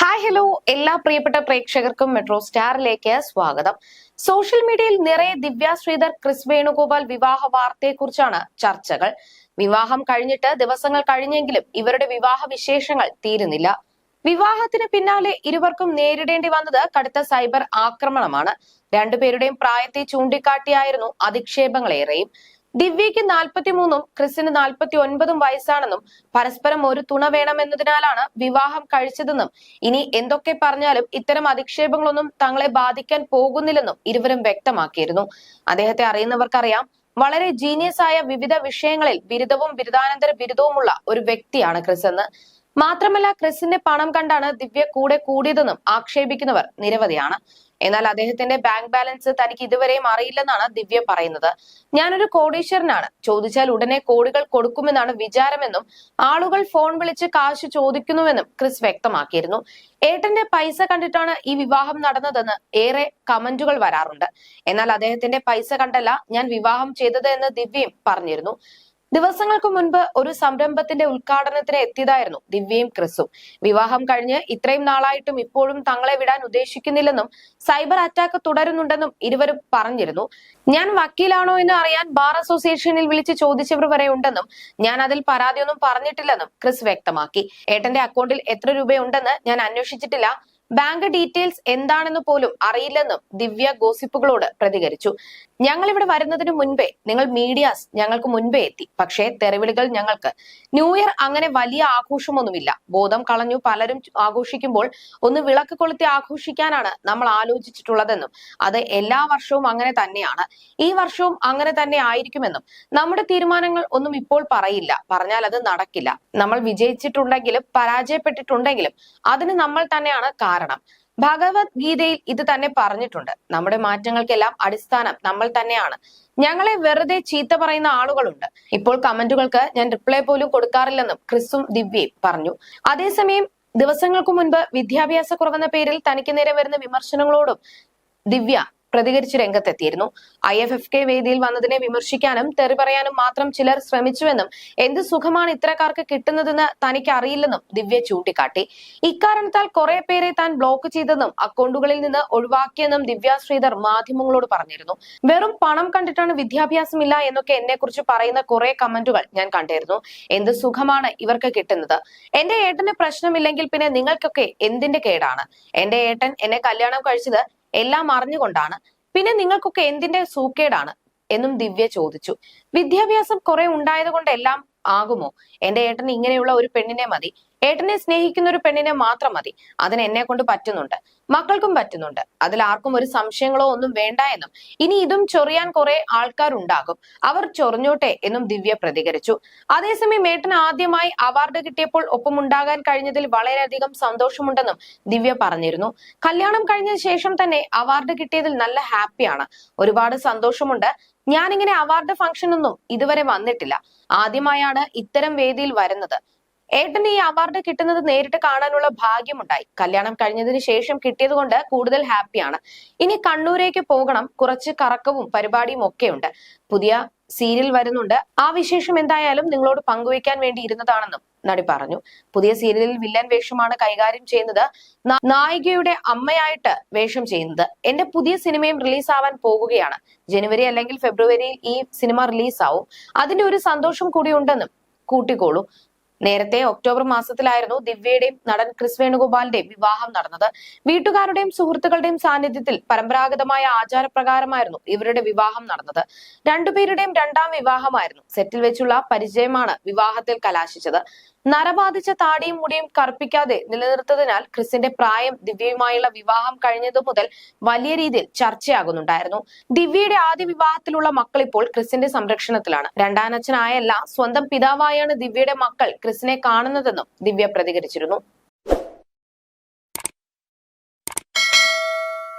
Hi hello എല്ലാ പ്രിയപ്പെട്ട പ്രേക്ഷകർക്കും മെട്രോ സ്റ്റാറിലേക്ക് സ്വാഗതം. സോഷ്യൽ മീഡിയയിൽ നിറയെ ദിവ്യ ശ്രീധർ ക്രിസ് വേണുഗോപാൽ വിവാഹ വാർത്തയെക്കുറിച്ചാണ് ചർച്ചകൾ. വിവാഹം കഴിഞ്ഞിട്ട് ദിവസങ്ങൾ കഴിഞ്ഞെങ്കിലും ഇവരുടെ വിവാഹ വിശേഷങ്ങൾ തീരുന്നില്ല. വിവാഹത്തിന് പിന്നാലെ ഇരുവർക്കും നേരിടേണ്ടി വന്നത് കടുത്ത സൈബർ ആക്രമണമാണ്. രണ്ടുപേരുടെയും പ്രായത്തെ ചൂണ്ടിക്കാട്ടിയായിരുന്നു അധിക്ഷേപങ്ങളേറെയും. ദിവ്യയ്ക്ക് നാൽപ്പത്തിമൂന്നും ക്രിസിന് നാൽപ്പത്തി ഒൻപതും വയസ്സാണെന്നും പരസ്പരം ഒരു തുണ വേണമെന്നതിനാലാണ് വിവാഹം കഴിച്ചതെന്നും ഇനി എന്തൊക്കെ പറഞ്ഞാലും ഇത്തരം അധിക്ഷേപങ്ങളൊന്നും തങ്ങളെ ബാധിക്കാൻ പോകുന്നില്ലെന്നും ഇരുവരും വ്യക്തമാക്കിയിരുന്നു. അദ്ദേഹത്തെ അറിയുന്നവർക്കറിയാം വളരെ ജീനിയസ് ആയ വിവിധ വിഷയങ്ങളിൽ ബിരുദവും ബിരുദാനന്തര ബിരുദവുമുള്ള ഒരു വ്യക്തിയാണ് ക്രിസ് എന്ന് മാത്രമല്ല ക്രിസിന്റെ പണം കണ്ടാണ് ദിവ്യ കൂടെ കൂടിയതെന്നും ആക്ഷേപിക്കുന്നവർ നിരവധിയാണ്. എന്നാൽ അദ്ദേഹത്തിന്റെ ബാങ്ക് ബാലൻസ് തനിക്ക് ഇതുവരെയും അറിയില്ലെന്നാണ് ദിവ്യ പറയുന്നത്. ഞാനൊരു കോടീശ്വരനാണ്. ചോദിച്ചാൽ ഉടനെ കോടികൾ കൊടുക്കുമെന്നാണ് വിചാരമെന്നും ആളുകൾ ഫോൺ വിളിച്ച് കാശ് ചോദിക്കുന്നുവെന്നും ക്രിസ് വ്യക്തമാക്കിയിരുന്നു. ഏട്ടന്റെ പൈസ കണ്ടിട്ടാണ് ഈ വിവാഹം നടന്നതെന്ന് ഏറെ കമന്റുകൾ വരാറുണ്ട്. എന്നാൽ അദ്ദേഹത്തിന്റെ പൈസ കണ്ടല്ല ഞാൻ വിവാഹം ചെയ്തത് എന്ന് ദിവ്യയും പറഞ്ഞിരുന്നു. ദിവസങ്ങൾക്ക് മുൻപ് ഒരു സംരംഭത്തിന്റെ ഉദ്ഘാടനത്തിന് എത്തിയതായിരുന്നു ദിവ്യയും ക്രിസും വിവാഹം കഴിഞ്ഞ് ഇത്രയും നാളായിട്ടും ഇപ്പോഴും തങ്ങളെ വിടാൻ ഉദ്ദേശിക്കുന്നില്ലെന്നും സൈബർ അറ്റാക്ക് തുടരുന്നുണ്ടെന്നും ഇരുവരും പറഞ്ഞിരുന്നു. ഞാൻ വക്കീലാണോ എന്ന് അറിയാൻ ബാർ അസോസിയേഷനിൽ വിളിച്ച് ചോദിച്ചവർ വരെ ഉണ്ടെന്നും ഞാൻ അതിൽ പരാതിയൊന്നും പറഞ്ഞിട്ടില്ലെന്നും ക്രിസ് വ്യക്തമാക്കി. ഏട്ടന്റെ അക്കൗണ്ടിൽ എത്ര രൂപയുണ്ടെന്ന് ഞാൻ അന്വേഷിച്ചിട്ടില്ല. ബാങ്ക് ഡീറ്റെയിൽസ് എന്താണെന്ന് പോലും അറിയില്ലെന്നും ദിവ്യ ഗോസിപ്പുകളോട് പ്രതികരിച്ചു. ഞങ്ങൾ ഇവിടെ വരുന്നതിന് മുൻപേ നിങ്ങൾ മീഡിയാസ് ഞങ്ങൾക്ക് മുൻപേ എത്തി. പക്ഷേ തെരവിളികൾ ഞങ്ങൾക്ക് ന്യൂ ഇയർ അങ്ങനെ വലിയ ആഘോഷമൊന്നുമില്ല. ബോധം കളഞ്ഞു പലരും ആഘോഷിക്കുമ്പോൾ ഒന്ന് വിളക്ക് കൊളുത്തി ആഘോഷിക്കാനാണ് നമ്മൾ ആലോചിച്ചിട്ടുള്ളതെന്നും അത് എല്ലാ വർഷവും അങ്ങനെ തന്നെയാണ്. ഈ വർഷവും അങ്ങനെ തന്നെ ആയിരിക്കുമെന്നും നമ്മുടെ തീരുമാനങ്ങൾ ഒന്നും ഇപ്പോൾ പറയില്ല. പറഞ്ഞാൽ അത് നടക്കില്ല. നമ്മൾ വിജയിച്ചിട്ടുണ്ടെങ്കിലും പരാജയപ്പെട്ടിട്ടുണ്ടെങ്കിലും അതിന് നമ്മൾ തന്നെയാണ് കാരണം. ഭഗവത്ഗീതയിൽ ഇത് തന്നെ പറഞ്ഞിട്ടുണ്ട്. നമ്മുടെ മാറ്റങ്ങൾക്കെല്ലാം അടിസ്ഥാനം നമ്മൾ തന്നെയാണ്. ഞങ്ങളെ വെറുതെ ചീത്ത പറയുന്ന ആളുകളുണ്ട്. ഇപ്പോൾ കമന്റുകൾക്ക് ഞാൻ റിപ്ലൈ പോലും കൊടുക്കാറില്ലെന്നും ക്രിസും ദിവ്യയും പറഞ്ഞു. അതേസമയം ദിവസങ്ങൾക്ക് മുൻപ് വിദ്യാഭ്യാസ കുറവെന്ന പേരിൽ തനിക്ക് നേരെ വരുന്ന വിമർശനങ്ങളോടും ദിവ്യ പ്രതികരിച്ച് രംഗത്തെത്തിയിരുന്നു. ഐ എഫ് എഫ് കെ വേദിയിൽ വന്നതിനെ വിമർശിക്കാനും തെറി പറയാനും മാത്രം ചിലർ ശ്രമിച്ചുവെന്നും എന്ത് സുഖമാണ് ഇത്തരക്കാർക്ക് കിട്ടുന്നതെന്ന് തനിക്ക് അറിയില്ലെന്നും ദിവ്യ ചൂണ്ടിക്കാട്ടി. ഇക്കാരണത്താൽ കുറെ പേരെ താൻ ബ്ലോക്ക് ചെയ്തെന്നും അക്കൗണ്ടുകളിൽ നിന്ന് ഒഴിവാക്കിയെന്നും ദിവ്യ ശ്രീധർ മാധ്യമങ്ങളോട് പറഞ്ഞിരുന്നു. വെറും പണം കണ്ടിട്ടാണ് വിദ്യാഭ്യാസമില്ല എന്നൊക്കെ എന്നെ കുറിച്ച് പറയുന്ന കുറെ കമന്റുകൾ ഞാൻ കണ്ടിരുന്നു. എന്ത് സുഖമാണ് ഇവർക്ക് കിട്ടുന്നത്? എന്റെ ഏട്ടന് പ്രശ്നമില്ലെങ്കിൽ പിന്നെ നിങ്ങൾക്കൊക്കെ എന്തിന്റെ കേടാണ്? എന്റെ ഏട്ടൻ എന്നെ കല്യാണം കഴിച്ചത് എല്ലാം അറിഞ്ഞുകൊണ്ടാണ്. പിന്നെ നിങ്ങൾക്കൊക്കെ എന്തിന്റെ സൂക്കേടാണ് എന്നും ദിവ്യ ചോദിച്ചു. വിദ്യാഭ്യാസം കുറെ ഉണ്ടായത് കൊണ്ട് എല്ലാം ആകുമോ? എന്റെ ഏട്ടന് ഇങ്ങനെയുള്ള ഒരു പെണ്ണിനെ മതി. ഏട്ടനെ സ്നേഹിക്കുന്ന ഒരു പെണ്ണിനെ മാത്രം മതി. അതിന് എന്നെ കൊണ്ട് പറ്റുന്നുണ്ട്. മക്കൾക്കും പറ്റുന്നുണ്ട്. അതിൽ ആർക്കും ഒരു സംശയങ്ങളോ ഒന്നും വേണ്ട എന്നും. ഇനി ഇതും ചൊറിയാൻ കുറെ ആൾക്കാരുണ്ടാകും. അവർ ചൊറിഞ്ഞോട്ടെ എന്നും ദിവ്യ പ്രതികരിച്ചു. അതേസമയം ഏട്ടൻ ആദ്യമായി അവാർഡ് കിട്ടിയപ്പോൾ ഒപ്പമുണ്ടാകാൻ കഴിഞ്ഞതിൽ വളരെയധികം സന്തോഷമുണ്ടെന്നും ദിവ്യ പറഞ്ഞിരുന്നു. കല്യാണം കഴിഞ്ഞ ശേഷം തന്നെ അവാർഡ് കിട്ടിയതിൽ നല്ല ഹാപ്പിയാണ് ഒരുപാട് സന്തോഷമുണ്ട്. ഞാനിങ്ങനെ അവാർഡ് ഫംഗ്ഷൻ ഒന്നും ഇതുവരെ വന്നിട്ടില്ല. ആദ്യമായാണ് ഇത്തരം വേദിയിൽ വരുന്നത്. ഏട്ടന് ഈ അവാർഡ് കിട്ടുന്നത് നേരിട്ട് കാണാനുള്ള ഭാഗ്യമുണ്ടായി. കല്യാണം കഴിഞ്ഞതിന് ശേഷം കിട്ടിയത് കൊണ്ട് കൂടുതൽ ഹാപ്പിയാണ് ഇനി കണ്ണൂരേക്ക് പോകണം. കുറച്ച് കറക്കവും പരിപാടിയും ഒക്കെ ഉണ്ട്. പുതിയ സീരിയൽ വരുന്നുണ്ട്. ആ വിശേഷം എന്തായാലും നിങ്ങളോട് പങ്കുവയ്ക്കാൻ വേണ്ടി ഇരുന്നതാണെന്നും നടി പറഞ്ഞു. പുതിയ സീരിയലിൽ വില്ലൻ വേഷമാണ് കൈകാര്യം ചെയ്യുന്നത്. നായികയുടെ അമ്മയായിട്ട് വേഷം ചെയ്യുന്നത്. എന്റെ പുതിയ സിനിമയും റിലീസ് ആവാൻ പോകുകയാണ്. ജനുവരി അല്ലെങ്കിൽ ഫെബ്രുവരിയിൽ ഈ സിനിമ റിലീസ് ആവും. അതിന്റെ ഒരു സന്തോഷം കൂടി ഉണ്ടെന്നും കൂട്ടിക്കോളൂ. നേരത്തെ ഒക്ടോബർ മാസത്തിലായിരുന്നു ദിവ്യയുടെയും നടൻ ക്രിസ് വേണുഗോപാലിന്റെയും വിവാഹം നടന്നത്. വീട്ടുകാരുടെയും സുഹൃത്തുക്കളുടെയും സാന്നിധ്യത്തിൽ പരമ്പരാഗതമായ ആചാരപ്രകാരമായിരുന്നു ഇവരുടെ വിവാഹം നടന്നത്. രണ്ടുപേരുടെയും രണ്ടാം വിവാഹമായിരുന്നു. സെറ്റിൽ വെച്ചുള്ള പരിചയമാണ് വിവാഹത്തിൽ കലാശിച്ചത്. നരബാധിച്ച താടിയും മുടിയും കറുപ്പിക്കാതെ നിലനിർത്തതിനാൽ ക്രിസിന്റെ പ്രായം ദിവ്യയുമായുള്ള വിവാഹം കഴിഞ്ഞതു മുതൽ വലിയ രീതിയിൽ ചർച്ചയാകുന്നുണ്ടായിരുന്നു. ദിവ്യയുടെ ആദ്യ വിവാഹത്തിലുള്ള മക്കൾ ഇപ്പോൾ ക്രിസിന്റെ സംരക്ഷണത്തിലാണ്. രണ്ടാനച്ഛനായല്ല സ്വന്തം പിതാവായാണ് ദിവ്യയുടെ മക്കൾ ക്രിസിനെ കാണുന്നതെന്നും ദിവ്യ പ്രതികരിച്ചിരുന്നു